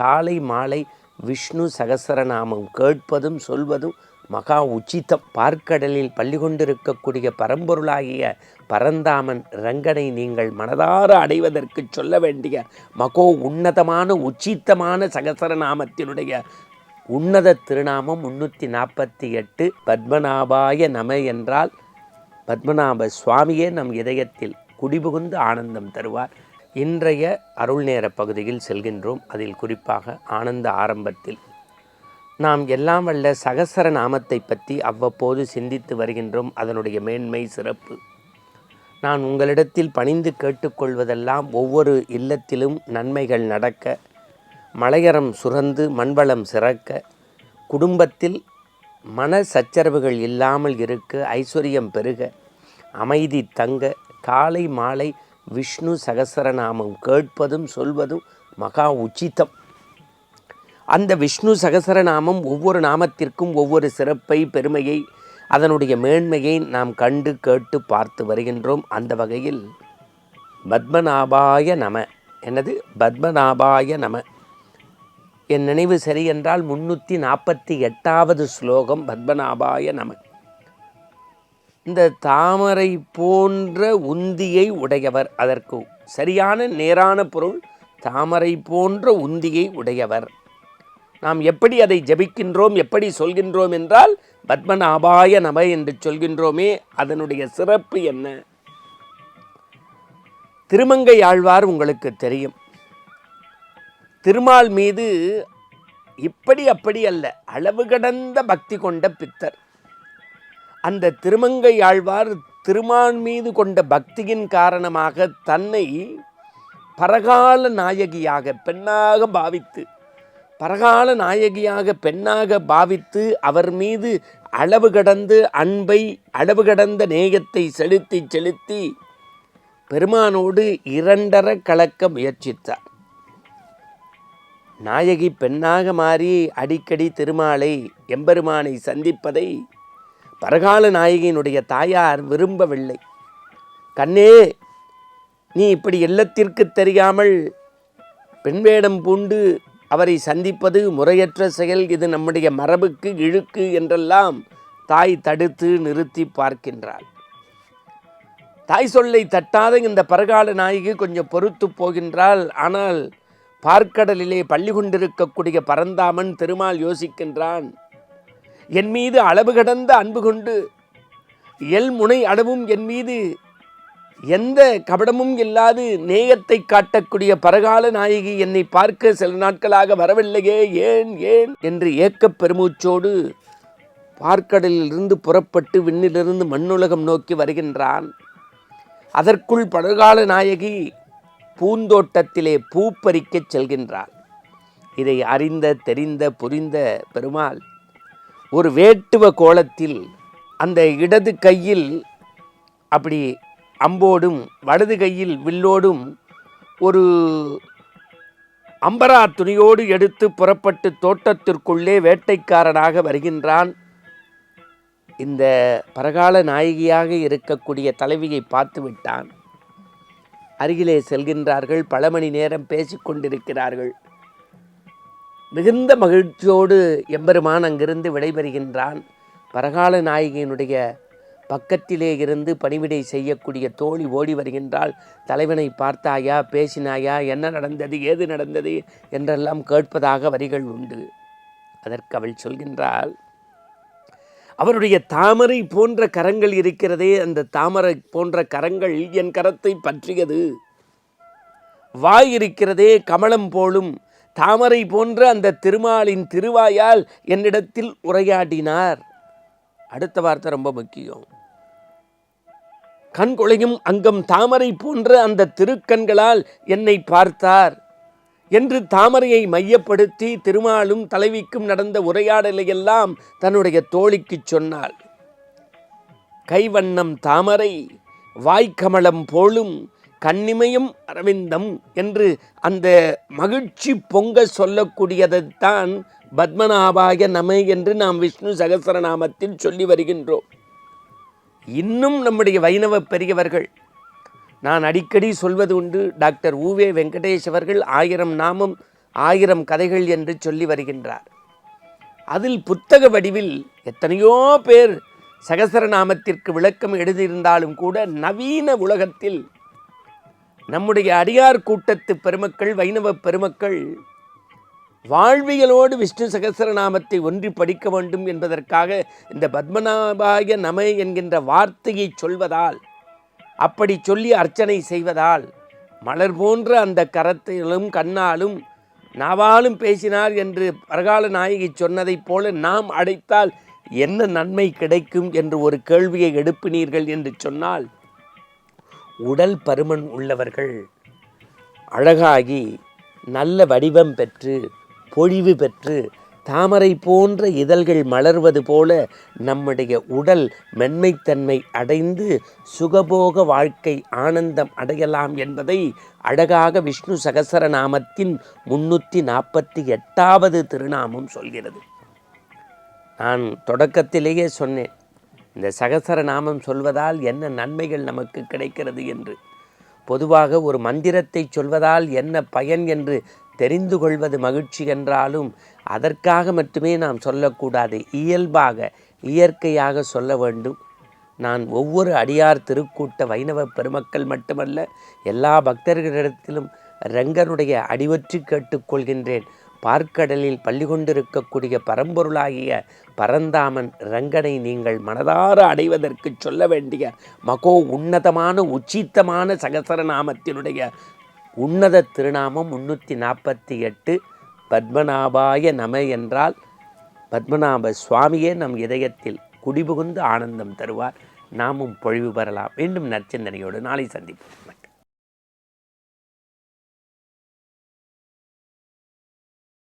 காலை மாலை விஷ்ணு சகசரநாமம் கேட்பதும் சொல்வதும் மகா உச்சிதம். பார்க்கடலில் பள்ளி கொண்டிருக்கக்கூடிய பரம்பொருளாகிய பரந்தாமன் ரங்கனை நீங்கள் மனதார அடைவதற்கு சொல்ல வேண்டிய மகோ உன்னதமான உச்சித்தமான சகசரநாமத்தினுடைய உன்னத திருநாமம் முன்னூற்றி நாற்பத்தி எட்டு. பத்மநாபாய நம என்றால் பத்மநாப சுவாமியே நம் இதயத்தில் குடிபுகுந்து ஆனந்தம் தருவார். இன்றைய அருள் நேர பகுதியில் செல்கின்றோம். அதில் குறிப்பாக ஆனந்த ஆரம்பத்தில். நாம் எல்லாம் வல்ல சகசர நாமத்தை பற்றி அவ்வப்போது சிந்தித்து வருகின்றோம். அதனுடைய மேன்மை சிறப்பு. நான் உங்களிடத்தில் பணிந்து கேட்டுக்கொள்வதெல்லாம் ஒவ்வொரு இல்லத்திலும் நன்மைகள் நடக்க மலையறம் சுரந்து மண்வளம் சிறக்க குடும்பத்தில் மன சச்சரவுகள் இல்லாமல் இருக்க ஐஸ்வர்யம் பெருக அமைதி தங்க காலை மாலை விஷ்ணு சகசரநாமம் கேட்பதும் சொல்வதும் மகா உச்சிதம். அந்த விஷ்ணு சகசரநாமம் ஒவ்வொரு நாமத்திற்கும் ஒவ்வொரு சிறப்பை பெருமையை அதனுடைய மேன்மையை நாம் கண்டு கேட்டு பார்த்து வருகின்றோம். அந்த வகையில் பத்மநாபாய நம என்னது? பத்மநாபாய நம. என் நினைவு சரி என்றால் முன்னூற்றி நாற்பத்தி எட்டாவது ஸ்லோகம் பத்மநாபாய நம. இந்த தாமரை போன்ற உந்தியை உடையவர் அதற்கு சரியான நேரான பொருள் தாமரை போன்ற உந்தியை உடையவர். நாம் எப்படி அதை ஜபிக்கின்றோம் எப்படி சொல்கின்றோம் என்றால் பத்மநாபாய நம என்று சொல்கின்றோமே அதனுடைய சிறப்பு என்ன? திருமங்கை ஆழ்வார் உங்களுக்கு தெரியும். திருமால் மீது இப்படி அப்படி அல்ல அளவு கடந்த பக்தி கொண்ட பித்தர். அந்த திருமங்கை ஆழ்வார் திருமான் மீது கொண்ட பக்தியின் காரணமாக தன்னை பரகால நாயகியாக பெண்ணாக பாவித்து பரகால நாயகியாக பெண்ணாக பாவித்து அவர் மீது அளவு கடந்து அன்பை அளவு கடந்த நேயத்தை செலுத்தி செலுத்தி பெருமானோடு இரண்டர கலக்க முயற்சித்தார். நாயகி பெண்ணாக மாறி அடிக்கடி திருமாலை எம்பெருமானை சந்திப்பதை பரகால நாயகியினுடைய தாயார் விரும்பவில்லை. கண்ணே நீ இப்படி இல்லத்திற்கு தெரியாமல் பெண்வேடம் பூண்டு அவரை சந்திப்பது முறையற்ற செயல். இது நம்முடைய மரபுக்கு இழுக்கு என்றெல்லாம் தாய் தடுத்து நிறுத்தி பார்க்கின்றாள். தாய் சொல்லை தட்டாத இந்த பரகால நாயகி கொஞ்சம் பொறுத்து போகின்றாள். ஆனால் பார்க்கடலிலே பள்ளி கொண்டிருக்கக்கூடிய பரந்தாமன் திருமால் யோசிக்கின்றான் என் மீது அளவு கடந்த அன்பு கொண்டு எல் முனை அளவும் என் மீது எந்த கபடமும் இல்லாது நேயத்தை காட்டக்கூடிய பரகால நாயகி என்னை பார்க்க சில நாட்களாக வரவில்லையே ஏன் ஏன் என்று ஏக்கப் பெருமூச்சோடு பார்க்கடலிலிருந்து புறப்பட்டு விண்ணிலிருந்து மண்ணுலகம் நோக்கி வருகின்றான். அதற்குள் பழகால நாயகி பூந்தோட்டத்திலே பூ பறிக்கச் இதை அறிந்த தெரிந்த புரிந்த பெருமாள் ஒரு வேட்டுவ கோலத்தில் அந்த இடது கையில் அப்படி அம்போடும் வலது கையில் வில்லோடும் ஒரு அம்பரா துணியோடு எடுத்து புறப்பட்டு தோட்டத்திற்குள்ளே வேட்டைக்காரனாக வருகின்றான். இந்த பரகால நாயகியாக இருக்கக்கூடிய தலைவியை பார்த்து விட்டான். அருகிலே செல்கின்றார்கள் பல மணி நேரம் பேசிக்கொண்டிருக்கிறார்கள். மிகுந்த மகிழ்ச்சியோடு எம்பெருமான் அங்கிருந்து விடைபெறுகின்றான். பரகால நாயகியினுடைய பக்கத்திலே இருந்து பணிவிடை செய்யக்கூடிய தோழி ஓடி வருகின்றால் தலைவனை பார்த்தாயா? பேசினாயா? என்ன நடந்தது? ஏது நடந்தது? என்றெல்லாம் கேட்பதாக வரிகள் உண்டு. அதற்கு அவள் சொல்கின்றாள் அவருடைய தாமரை போன்ற கரங்கள் இருக்கிறதே அந்த தாமரை போன்ற கரங்கள் என் கரத்தை பற்றியது. வாய் இருக்கிறதே கமலம் போலும் தாமரை போன்ற அந்த திருமாலின் திருவாயால் என்னிடத்தில் உரையாடினார். அடுத்த வார்த்தை ரொம்ப முக்கியம். கண்குளையும் அங்கம் தாமரை போன்ற அந்த திருக்கண்களால் என்னை பார்த்தார். என்று தாமரையை மையப்படுத்தி திருமாலும் தலைவிக்கும் நடந்த உரையாடலையெல்லாம் தன்னுடைய தோழிக்குச் சொன்னாள். கைவண்ணம் தாமரை வாய்க்கமலம் போலும் கண்ணிமையும் அரவிந்தம் என்று அந்த மகிழ்ச்சி பொங்க சொல்லக்கூடியதைத்தான் பத்மநாபாய நமை என்று நாம் விஷ்ணு சகசரநாமத்தில் சொல்லி வருகின்றோம். இன்னும் நம்முடைய வைணவ பெரியவர்கள் நான் அடிக்கடி சொல்வது உண்டு டாக்டர் ஊவே வெங்கடேஷ் அவர்கள் ஆயிரம் நாமம் ஆயிரம் கதைகள் என்று சொல்லி வருகின்றார். அதில் புத்தக வடிவில் எத்தனையோ பேர் சகசரநாமத்திற்கு விளக்கம் எழுதியிருந்தாலும் கூட நவீன உலகத்தில் நம்முடைய அடியார் கூட்டத்து பெருமக்கள் வைணவ பெருமக்கள் வாழ்வியலோடு விஷ்ணு சகசரநாமத்தை ஒன்றி படிக்க வேண்டும் என்பதற்காக இந்த பத்மநாபாய நமை என்கின்ற வார்த்தையை சொல்வதால் அப்படி சொல்லி அர்ச்சனை செய்வதால் மலர் போன்ற அந்த கரத்திலும் கண்ணாலும் நாவாலும் பேசினார் என்று பரகால நாயகி சொன்னதைப் போல நாம் அடைத்தால் என்ன நன்மை கிடைக்கும் என்று ஒரு கேள்வியை எடுப்பினீர்கள் என்று சொன்னால் உடல் பருமன் உள்ளவர்கள் அழகாகி நல்ல வடிவம் பெற்று பொழிவு பெற்று தாமரை போன்ற இதழ்கள் மலர்வது போல நம்முடைய உடல் மென்மைத்தன்மை அடைந்து சுகபோக வாழ்க்கை ஆனந்தம் அடையலாம் என்பதை அழகாக விஷ்ணு சகசரநாமத்தின் முன்னூற்றி நாற்பத்தி எட்டாவது திருநாமம் சொல்கிறது. நான் தொடக்கத்திலேயே சொன்னேன். இந்த சகசரநாமம் சொல்வதால் என்ன நன்மைகள் நமக்கு கிடைக்கிறது என்று. பொதுவாக ஒரு மந்திரத்தை சொல்வதால் என்ன பயன் என்று தெரிந்து கொள்வது மகிழ்ச்சி என்றாலும் அதற்காக மட்டுமே நாம் சொல்லக்கூடாது. இயல்பாக இயற்கையாக சொல்ல வேண்டும். நான் ஒவ்வொரு அடியார் திருக்கூட்ட வைணவ பெருமக்கள் மட்டுமல்ல எல்லா பக்தர்களிடத்திலும் ரங்கனுடைய அடிவற்றி கேட்டுக்கொள்கின்றேன் பார்க்கடலில் பள்ளி கொண்டிருக்கக்கூடிய பரம்பொருளாகிய பரந்தாமன் ரங்கனை நீங்கள் மனதார அடைவதற்கு சொல்ல வேண்டிய மகோ உன்னதமான உச்சித்தமான சகசரநாமத்தினுடைய உன்னத திருநாமம் முன்னூற்றி நாற்பத்தி எட்டு பத்மநாபாய நம என்றால் பத்மநாப சுவாமியே நம் இதயத்தில் குடிபுகுந்து ஆனந்தம் தருவார். நாமும் பொழிவு பெறலாம். மீண்டும் நற்சிந்தனையோடு நாளை சந்திப்போம்.